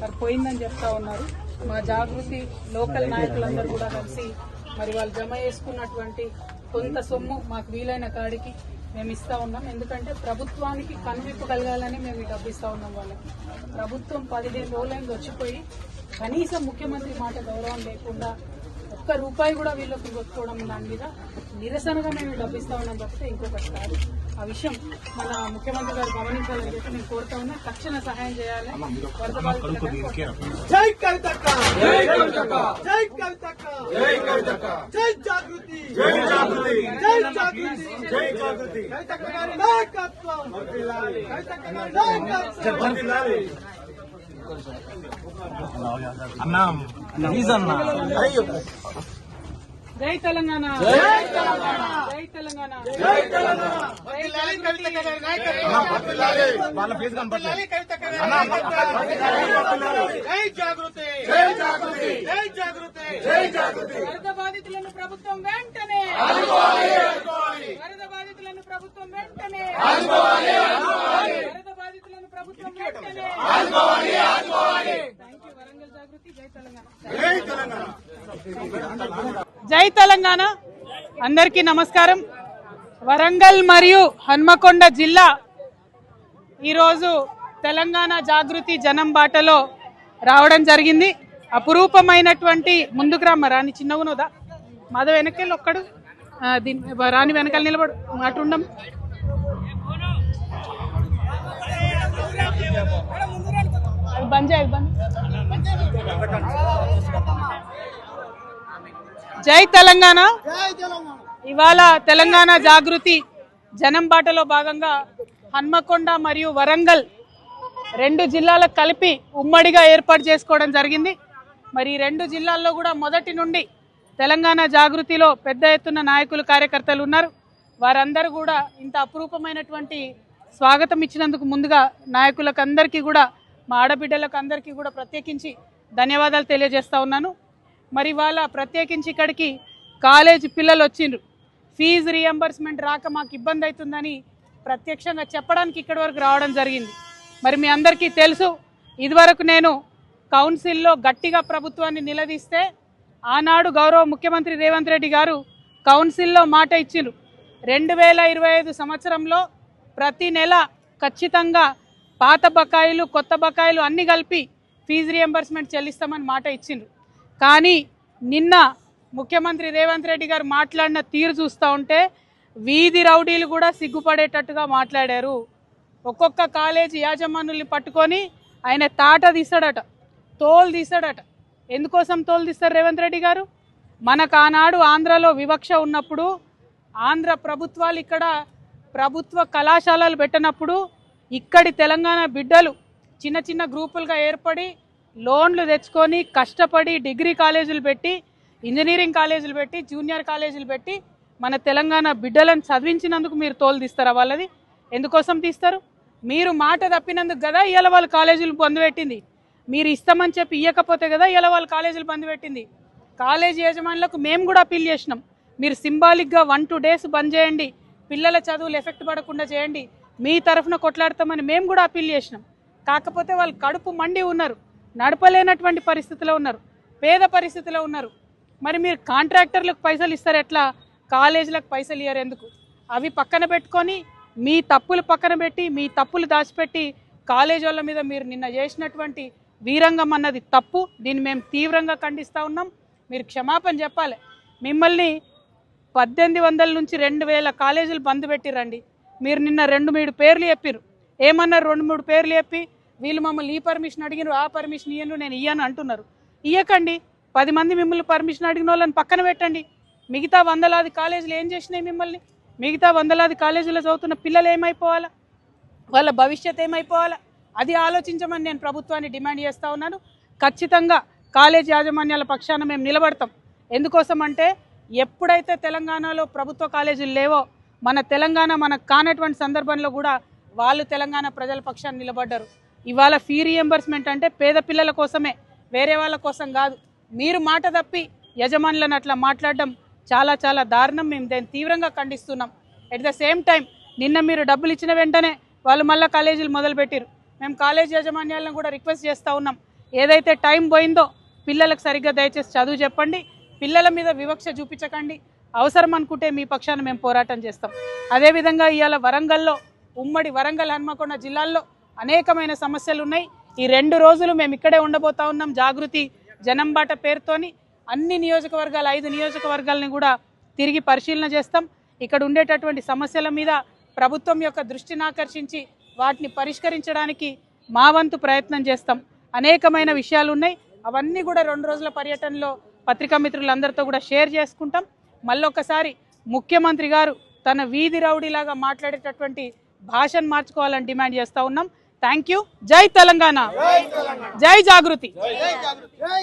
మరి పోయిందని చెప్తా ఉన్నారు. మా జాగృతి లోకల్ నాయకులందరూ కూడా కలిసి మరి వాళ్ళు జమ చేసుకున్నటువంటి కొంత సొమ్ము మాకు వీలైన కాడికి మేము ఇస్తా ఉన్నాం. ఎందుకంటే ప్రభుత్వానికి కనువిప్పు కలగాలని మేము ఈ డబ్బు ఇస్తా ఉన్నాం వాళ్ళకి. ప్రభుత్వం పదిహేను రోజులైంది వచ్చిపోయి కనీసం ముఖ్యమంత్రి మాట గౌరవం లేకుండా ఒక్క రూపాయి కూడా వీళ్ళకి కొట్టుకోవడం దాని మీద నిరసనగా మేము ఈ డబ్బు ఇస్తా ఉన్నాం తప్పితే ఇంకొకటి కాదు. ఆ విషయం మన ముఖ్యమంత్రి గారు గమనించాలని చెప్పి నేను కోరుతా ఉన్నా. తక్షణ సహాయం చేయాలి. వరద బాధితులకు అన్నా. ప్లీజ్ అన్నా జై తెలంగాణ. జై తెలంగాణ. జై తెలంగాణ. జై తెలంగాణ. వర్ధిల్లాలి కవితక్క గారి నాయకత్వం వర్ధిల్లాలి వాళ్ళ ఫేస్ కనపడలేదు కవితక్క గారి నాయకత్వం జై జాగృతి. జై జాగృతి. జై జాగృతి. జై జాగృతి. వరద బాధితులను ప్రభుత్వం వెంటనే వరద బాధితులను ప్రభుత్వం వెంటనే వరద బాధితులను ప్రభుత్వం వెంటనే థ్యాంక్ యూ వరంగల్ జాగృతి జై తెలంగాణ. అందరికీ నమస్కారం. వరంగల్ మరియు హన్మకొండ జిల్లా ఈరోజు తెలంగాణ జాగృతి జనం బాటలో రావడం జరిగింది. అపురూపమైనటువంటి ముందుకు రమ్మ రాని చిన్నగునోదా మాధవ వెనకెళ్ళి ఒక్కడు. దీని రాని వెనకాల నిలబడు అటు ఉండం. అది బంద్ చేయాలి బంద్. జై తెలంగాణ. ఇవాళ తెలంగాణ జాగృతి జనం బాటలో భాగంగా హన్మకొండ మరియు వరంగల్ రెండు జిల్లాలకు కలిపి ఉమ్మడిగా ఏర్పాటు చేసుకోవడం జరిగింది. మరి రెండు జిల్లాల్లో కూడా మొదటి నుండి తెలంగాణ జాగృతిలో పెద్ద ఎత్తున నాయకులు కార్యకర్తలు ఉన్నారు. వారందరూ కూడా ఇంత అపురూపమైనటువంటి స్వాగతం ఇచ్చినందుకు ముందుగా నాయకులకు అందరికీ కూడా మా ఆడబిడ్డలకు అందరికీ కూడా ప్రత్యేకించి ధన్యవాదాలు తెలియజేస్తూ ఉన్నాను. మరి వాళ్ళ ప్రత్యేకించి ఇక్కడికి కాలేజ్ పిల్లలు వచ్చిండ్రు. ఫీజు రియంబర్స్మెంట్ రాక మాకు ఇబ్బంది అవుతుందని ప్రత్యక్షంగా చెప్పడానికి ఇక్కడి వరకు రావడం జరిగింది. మరి మీ అందరికీ తెలుసు ఇదివరకు నేను కౌన్సిల్లో గట్టిగా ప్రభుత్వాన్ని నిలదీస్తే ఆనాడు గౌరవ ముఖ్యమంత్రి రేవంత్ రెడ్డి గారు కౌన్సిల్లో మాట ఇచ్చిండ్రు. రెండు వేల ఇరవై ఐదు సంవత్సరంలో ప్రతి నెల ఖచ్చితంగా పాత బకాయిలు కొత్త బకాయిలు అన్నీ కలిపి ఫీజు రియంబర్స్మెంట్ చెల్లిస్తామని మాట ఇచ్చిండ్రు. కానీ నిన్న ముఖ్యమంత్రి రేవంత్ రెడ్డి గారు మాట్లాడిన తీరు చూస్తూ ఉంటే వీధి రౌడీలు కూడా సిగ్గుపడేటట్టుగా మాట్లాడారు. ఒక్కొక్క కాలేజీ యాజమానుల్ని పట్టుకొని ఆయన తాట తీస్తాడట తోలు తీస్తాడట. ఎందుకోసం తోలు తీస్తారు రేవంత్ రెడ్డి గారు? మనకు ఆనాడు ఆంధ్రలో వివక్ష ఉన్నప్పుడు ఆంధ్ర ప్రభుత్వాలు ఇక్కడ ప్రభుత్వ కళాశాలలు పెట్టినప్పుడు ఇక్కడి తెలంగాణ బిడ్డలు చిన్న చిన్న గ్రూపులుగా ఏర్పడి లోన్లు తెచ్చుకొని కష్టపడి డిగ్రీ కాలేజీలు పెట్టి ఇంజనీరింగ్ కాలేజీలు పెట్టి జూనియర్ కాలేజీలు పెట్టి మన తెలంగాణ బిడ్డలను చదివించినందుకు మీరు తోలు తీస్తారా వాళ్ళది? ఎందుకోసం తీస్తారు? మీరు మాట తప్పినందుకు కదా ఇవాళ వాళ్ళు కాలేజీలు బంద్ పెట్టింది మీరు ఇస్తామని చెప్పి ఇవ్వకపోతే కదా ఇవాళ వాళ్ళు కాలేజీలు బంద్ పెట్టింది కాలేజీ యజమానులకు మేము కూడా అప్పీల్ చేసినాం. మీరు సింబాలిక్గా వన్ టూ డేస్ బంద్ చేయండి. పిల్లల చదువులు ఎఫెక్ట్ పడకుండా చేయండి. మీ తరఫున కొట్లాడతామని మేము కూడా అప్పీల్ చేసినాం. కాకపోతే వాళ్ళు కడుపు మండి ఉన్నారు. నడపలేనటువంటి పరిస్థితిలో ఉన్నారు. పేద పరిస్థితిలో ఉన్నారు. మరి మీరు కాంట్రాక్టర్లకు పైసలు ఇస్తారు ఎట్లా? కాలేజీలకు పైసలు ఇయ్యరు ఎందుకు? అవి పక్కన పెట్టుకొని మీ తప్పులు పక్కన పెట్టి మీ తప్పులు దాచిపెట్టి కాలేజ్ వాళ్ళ మీద మీరు నిన్న చేసినటువంటి వీరంగం అన్నది తప్పు. దీన్ని మేము తీవ్రంగా ఖండిస్తూ ఉన్నాం. మీరు క్షమాపణ చెప్పాలి. మిమ్మల్ని పద్దెనిమిది వందల నుంచి రెండు వేల కాలేజీలు బంద్ పెట్టిరండి మీరు నిన్న రెండు మూడు పేర్లు చెప్పిర్రు. ఏమన్నారు రెండు మూడు పేర్లు చెప్పి? వీళ్ళు మమ్మల్ని ఈ పర్మిషన్ అడిగినారు ఆ పర్మిషన్ ఇయ్యను నేను ఇయ్యను అంటున్నారు. ఇయ్యకండి. పది మంది మిమ్మల్ని పర్మిషన్ అడిగిన వాళ్ళని పక్కన పెట్టండి. మిగతా వందలాది కాలేజీలు ఏం చేసినాయి మిమ్మల్ని? మిగతా వందలాది కాలేజీలో చదువుతున్న పిల్లలు ఏమైపోవాలా? వాళ్ళ భవిష్యత్ ఏమైపోవాలా? అది ఆలోచించమని నేను ప్రభుత్వాన్ని డిమాండ్ చేస్తూ ఉన్నాను. ఖచ్చితంగా కాలేజీ యాజమాన్యాల పక్షాన మేము నిలబడతాం. ఎందుకోసం అంటే ఎప్పుడైతే తెలంగాణలో ప్రభుత్వ కాలేజీలు లేవో మన తెలంగాణ మనకు కానటువంటి సందర్భంలో కూడా వాళ్ళు తెలంగాణ ప్రజల పక్షాన్ని నిలబడ్డారు. ఇవాళ ఫీ రియంబర్స్మెంట్ అంటే పేద పిల్లల కోసమే వేరే వాళ్ళ కోసం కాదు. మీరు మాట తప్పి యజమానులను అట్లా మాట్లాడడం చాలా చాలా దారుణం. మేము దాన్ని తీవ్రంగా ఖండిస్తున్నాం. ఎట్ ద సేమ్ టైం నిన్న మీరు డబ్బులు ఇచ్చిన వెంటనే వాళ్ళు మళ్ళీ కాలేజీలు మొదలుపెట్టారు మేము కాలేజ్ యాజమాన్యాలను కూడా రిక్వెస్ట్ చేస్తూ ఉన్నాం. ఏదైతే టైం పోయిందో పిల్లలకు సరిగ్గా దయచేసి చదువు చెప్పండి. పిల్లల మీద వివక్ష చూపించకండి. అవసరం అనుకుంటే మీ పక్షాన మేము పోరాటం చేస్తాం. అదేవిధంగా ఇవాళ వరంగల్లో ఉమ్మడి వరంగల్ హన్మకొండ జిల్లాల్లో అనేకమైన సమస్యలు ఉన్నాయి. ఈ రెండు రోజులు మేము ఇక్కడే ఉండబోతా ఉన్నాం జాగృతి జనంబాట పేరుతోని. అన్ని నియోజకవర్గాలు ఐదు నియోజకవర్గాలని కూడా తిరిగి పరిశీలన చేస్తాం. ఇక్కడ ఉండేటటువంటి సమస్యల మీద ప్రభుత్వం యొక్క దృష్టిని ఆకర్షించి వాటిని పరిష్కరించడానికి మా వంతు ప్రయత్నం చేస్తాం. అనేకమైన విషయాలు ఉన్నాయి. అవన్నీ కూడా రెండు రోజుల పర్యటనలో పత్రికా మిత్రులందరితో కూడా షేర్ చేసుకుంటాం. మళ్ళొకసారి ముఖ్యమంత్రి గారు తన వీధి రౌడీలాగా మాట్లాడేటటువంటి భాషను మార్చుకోవాలని డిమాండ్ చేస్తా ఉన్నాం. థ్యాంక్ యూ జై తెలంగాణ. జై జాగృతి. జై